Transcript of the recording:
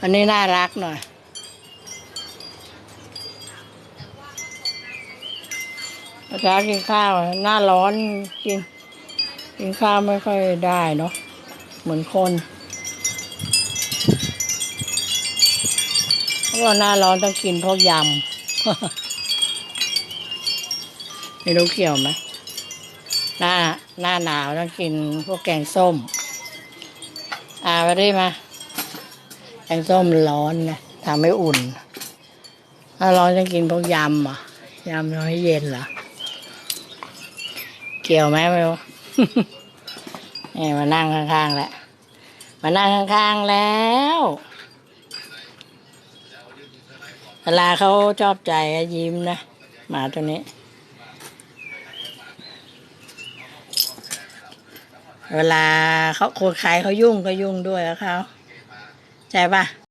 อันนี้น่ารักหน่อย เช้ากินข้าวหน้าร้อนกินกินข้าวไม่ค่อยได้เนาะเหมือนคนเพราะว่าหน้าร้อนต้องกินพวกยำไม่รู้เกี่ยวไหมหน้าหน้าหนาวต้องกินพวกแกงส้ม อ่าไปได้มา แกงส้มร้อนไงทำให้อุ่น ถ้าร้อนจะกินพวกยำอะยำน้อยเย็นเหรอ เกี่ยวไหมไม่รู้นี่มานั่งข้างๆแล้วมานั่งข้างๆแล้วเวลาเขาชอบใจยิ้มนะหมาตัวนี้ เวลาเขาคนใครเขายุ่งก็ยุ่งด้วยกับเขา ใช่ปะ